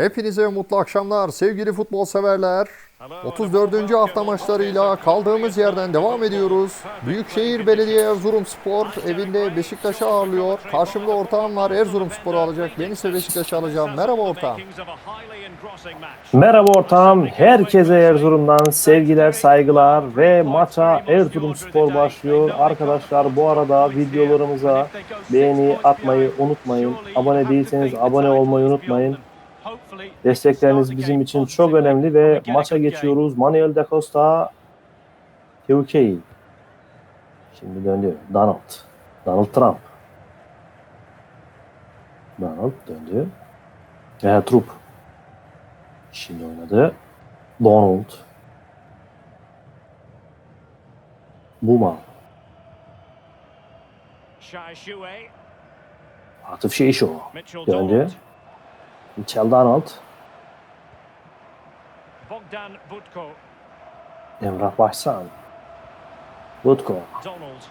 Hepinize mutlu akşamlar sevgili futbol severler. 34. hafta maçlarıyla kaldığımız yerden devam ediyoruz. Büyükşehir Belediye Erzurumspor evinde Beşiktaş'ı ağırlıyor. Karşımda ortağım var Erzurumspor'u alacak. Ben ise Beşiktaş'ı alacağım. Merhaba ortağım. Merhaba ortağım. Herkese Erzurum'dan sevgiler, saygılar ve maça Erzurumspor başlıyor. Arkadaşlar bu arada videolarımıza beğeni atmayı unutmayın. Abone değilseniz abone olmayı unutmayın. Destekleriniz bizim için çok önemli ve maça geçiyoruz. Manuel da Costa, UK. Şimdi döndü. Donald. Donald Trump. Donald döndü. Veya Trup. Şimdi oynadı. Donald. Buma. Atıf Şeyşo. Döndü. Michel Donald. Bogdan Butko. Emrah Başsan. Butko. Donald.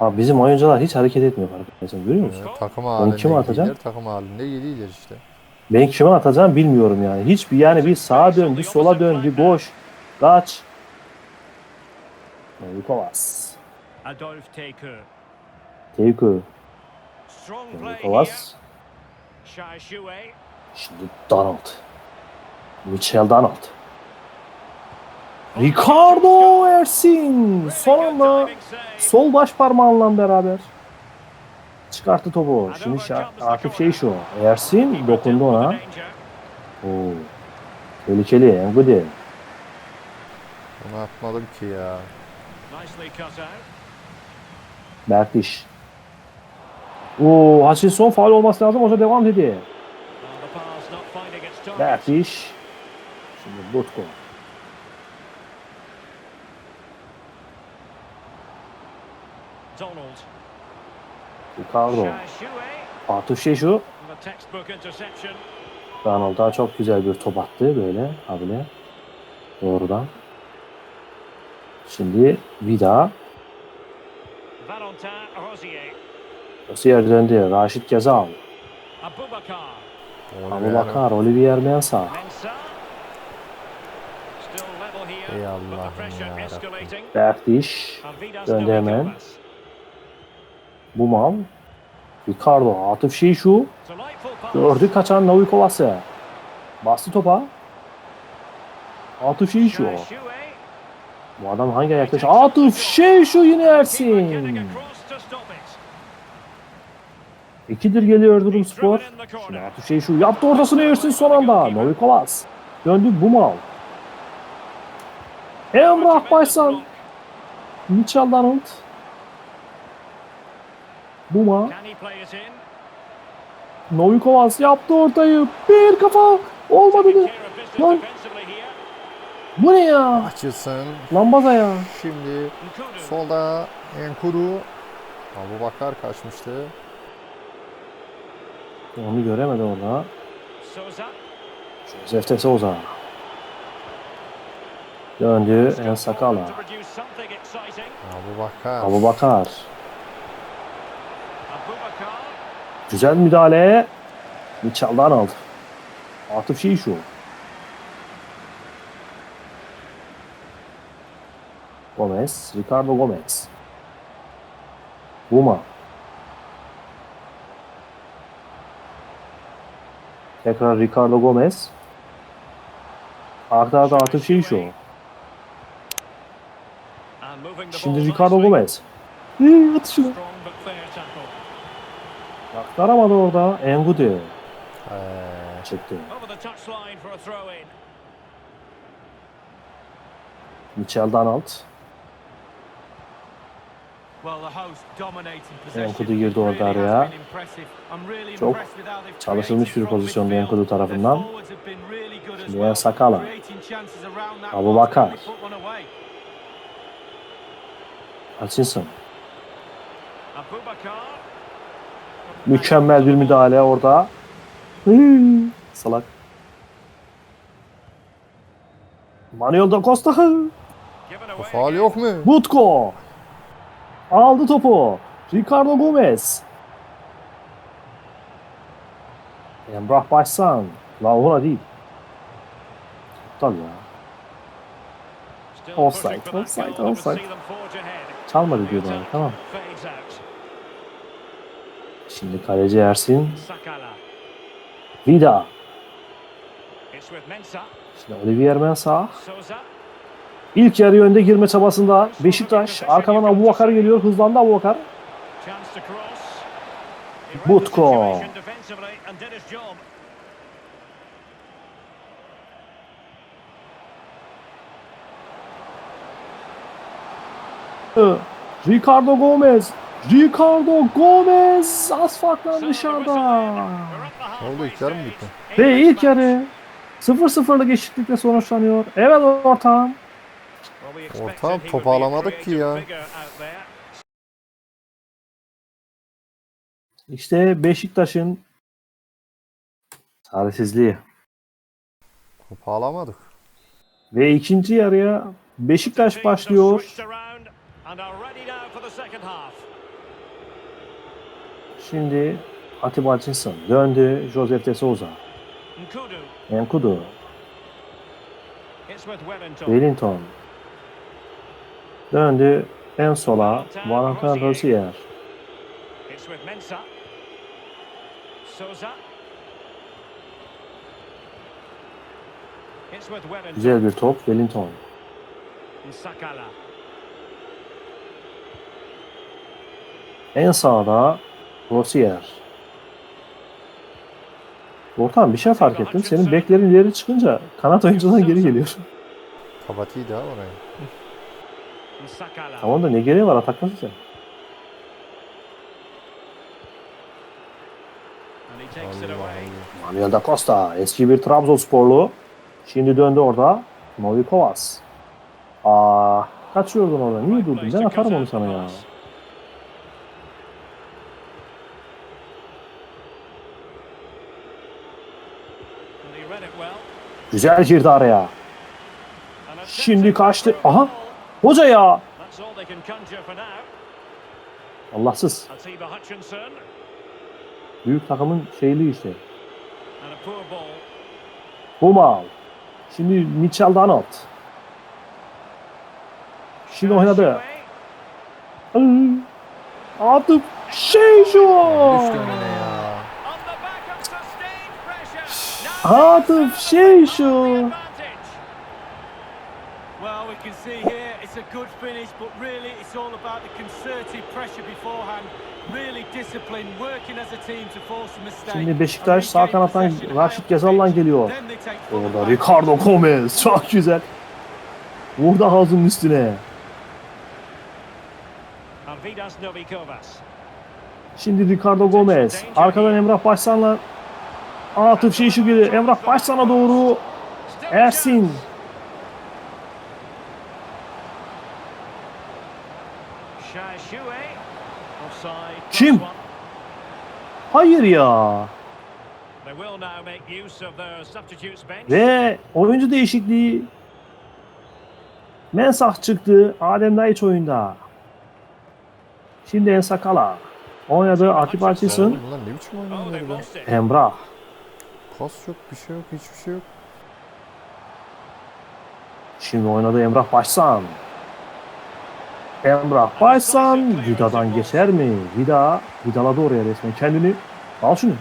Abi bizim oyuncular hiç hareket etmiyor arkadaşlar görüyor musun? Takım kime halinde atacağım? gidiler, takım halinde gidiler işte. Ben kime atacağım bilmiyorum yani. Hiçbir yani bir sağa dön, bir sola dön, bir koş, kaç. Nikovas. Adolf Teku. Teyku. Here. Nikovas. Shue. Şimdi Donald. Michel Donald. Ricardo Ersin. Son anda sol baş parmağınla beraber çıkarttı topu. Şimdi Akif şey şu. Ersin dokundu ona. Oo. Tehlikeli. Engudi. Onu atmadım ki ya. Bertiş. Oo, Hutchinson faul olması lazım. Hoca devam dedi. Well, the pass not Bertiş. Şimdi Butko. Donald. Ricardo. Shai Shue. Atuf şu. The textbook interception. Donald'a çok güzel bir top attı böyle abile. Doğrudan. Şimdi Vida. Valentin Rosier. Osier döndü. Raşit Gezal. Abubakar. Abu Bakar. Olivier Mensah. Ey Allah'ım yarabbim. Bertiş. Döndü hemen. Novikovas. Bumal. Ricardo. Atıf şey şu. Gördü kaçan Novikovas'ı. Bastı topa. Atıf şey şu. Bu adam hangi ayakta? Atıf şey şu yine Ersin. Across to stop it. İkidir geliyor Erzurum He's thrown Spor. Şimdi şey şu yaptı ortasını Ersin son anda. Novikovas. Döndü Bumal. Emrah Baysan. Mitchell Donald. Buma. Novikovas yaptı ortayı. Bir kafa. Olmadı mı? Lan. Bu ne ya? Açılsın. Lambaza ya. Şimdi solda Enkudu. Abu Bakar kaçmıştı. Onu göremedi orada. Josef de Souza. Döndü En Sakala. Abu Bakar. Abu Bakar. Güzel müdahale. Mitchell Donald. Atıf şey şu. Gomez. Ricardo Gomez. Buma. Tekrar Ricardo Gomez. Arda arda atıf şey şu. Şimdi Ricardo. Gomez. Hı, at şunu. Strong but clear tackle. Aktaramadı orada. Engudi Ee, in. Mitchell Donald. Enkudu girdi orada araya. Çok çalışılmış bir pozisyonda Enkudu tarafından. Şimdi Sakala. Abu Bakar. Hutchinson. Abubakar. Mükemmel bir müdahale orada. Salak. Manuel da Costa. Faal yok mu? Butko. Aldı topu. Ricardo Gomez. Emrah Başsan. La ona değil. Aptal ya. Offside, offside, offside. Çalmadı diyor bana. Tamam. Şimdi kaleci Ersin. Vida. Şimdi Olivier Mensah. İlk yarı önde girme çabasında Beşiktaş. Arkadan Abu Bakar geliyor. Hızlandı Abu Bakar. Butko. Ricardo Gomez. Ricardo Gomez asfalttan So dışarıda. Oldu ilk yarı mı stage. Ve ilk yarı 0-0'lık eşitlikle sonuçlanıyor. Evet ortağım. Ortam a alamadık ki ya. İşte Beşiktaş'ın çaresizliği. Topu alamadık. Ve ikinci yarıya Beşiktaş başlıyor. Şimdi Atiba Hutchinson döndü. Joseph de Souza. Nkudu. Enkudu. Wellington. Döndü en sola. Valentin Wellington. Güzel bir top. Wellington. Sakala. En sağda Rosier. Ortam bir şey fark ettim. Senin beklerin ileri çıkınca kanat oyuncudan geri geliyor. Kabatiydi ha oraya. Tamam da ne gereği var ataklasın sen. Manuel da Costa eski bir Trabzonsporlu. Şimdi döndü orada. Novi Kovas. Aa, kaçıyordun orada. Niye durdun? Ben atarım onu sana ya. Güzel girdi araya. Şimdi kaçtı. Aha. Hoca ya. Allahsız. Büyük takımın şeyli işte. Bumal. Şimdi Mitchell Donald. Şimdi oynadı. Atıp şey şu. Atıp şey şu. Well, we can see here it's a good finish, but really it's all about the concerted pressure beforehand. Really discipline, working as a team to force a mistake. Şimdi Beşiktaş sağ kanattan Raşit Gezal'dan geliyor. Orada. Ricardo Gomez. Çok güzel. Vurdu ağzının üstüne. And Vidas Novikovas. Şimdi Ricardo Gomez. Arkadan Emrah Başsan'la Atıf şey şu gibi. Emrah Başsan'a doğru. Ersin. Kim? Hayır ya. Ve oyuncu değişikliği. Mensah çıktı. Adem Daiç oyunda. Şimdi Ensakala. Oynadı Bunlar ne biçim Oh, oynuyorlar ya? Emrah. Pas yok, bir şey yok, hiçbir şey yok. Şimdi oynadı Emrah Başsan. Emrah Başsan Vida'dan geçer mi? Vida Vidaladı oraya resmen kendini. Al şunu.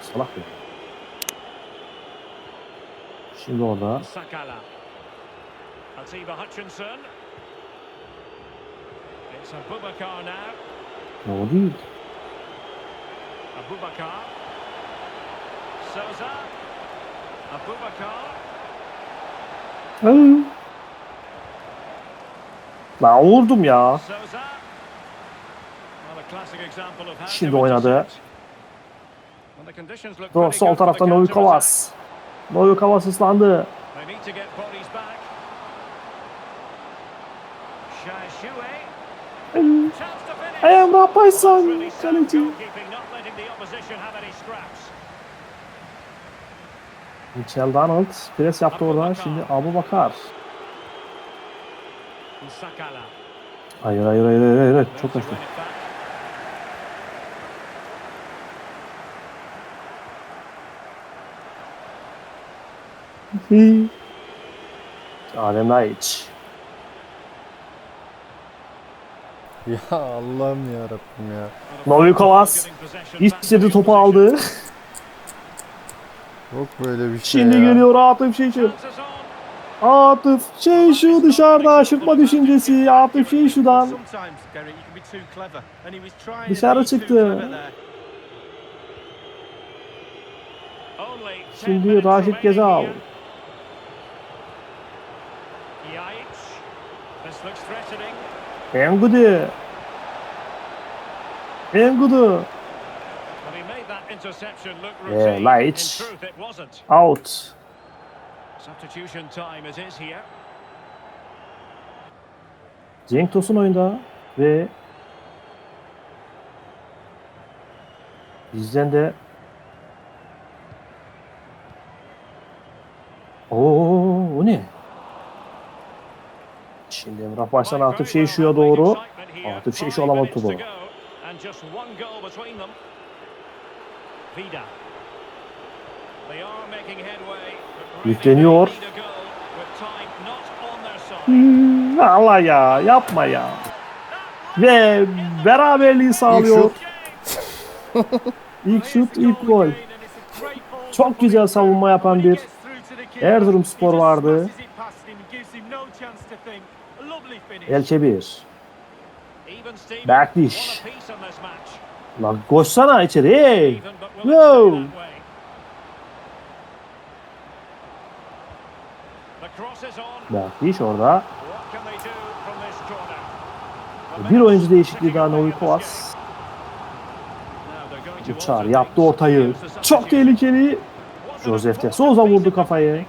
Salak ya. Şimdi orada Sakala. Atiba Hutchinson. It's Abubakar now. ne o değil. Abubakar. Souza. Abubakar. Hı. Lan vurdum ya. Şimdi oynadı. Doğru, sol tarafta Novi. Kovas. Novi Kovas ıslandı. Başsan really sound kaleci. Michel Donald pres yaptı orada. Şimdi Abu Bakar. Sakala. Hayır hayır hayır hayır. hayır. Çok back. Adem Laiç. Ya Allah'ım ya Rabbim ya. Novikovas istedi topu aldı. Yok böyle bir şey Şimdi ya. geliyor Atıf Şeşu. Atıf Şeşu dışarıda aşırtma düşüncesi. Atıf trying to Dışarı çıktı. Şimdi Raşit Gezal. Engudu. Engudu. Yeah, wasn't. Out. Substitution time it is here. Cenk Tosun oyunda ve bizden de Oo, o ne? Şimdi Emrah baştan Atıf Şeşu'ya doğru. Atıf Şeşu alamadı topu. Side. Hmm, Allah ya yapma ya. Ve beraberliği sağlıyor. İlk şut, ilk gol. Çok güzel savunma yapan bir Erzurumspor vardı. Elçe 1. Even Steven, Backdish. one apiece on this match. Lan koşsana içeri. Hey. Berkiş orada. Corner? Bir oyuncu değişikliği daha Novikovas. Uçar yaptı ortayı. Çok tehlikeli. Josef de Souza vurdu kafayı.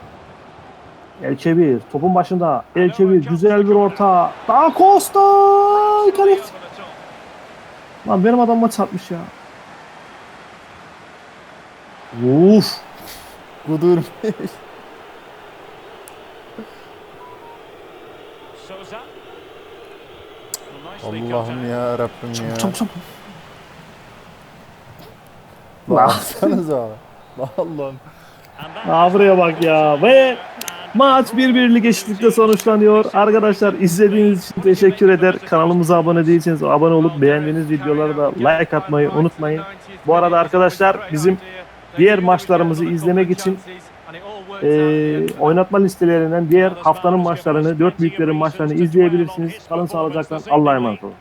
1 topun başında. 1 güzel bir orta. Da Costa. Kale. Lan benim adamıma çarpmış ya. Uf. Kudur. Allah'ım ya Rabbim ya. Çok çok. Baksanıza. Allah'ım. Buraya bak ya. Ve maç 1-1'lik eşitlikle sonuçlanıyor. Arkadaşlar izlediğiniz için teşekkür eder. Kanalımıza abone değilseniz abone olup beğendiğiniz videoları da like atmayı unutmayın. Bu arada arkadaşlar bizim diğer maçlarımızı izlemek için eee, oynatma listelerinden diğer haftanın maçlarını, dört büyüklerin maçlarını izleyebilirsiniz. Kalın sağlıcakla. Allah'a emanet olun.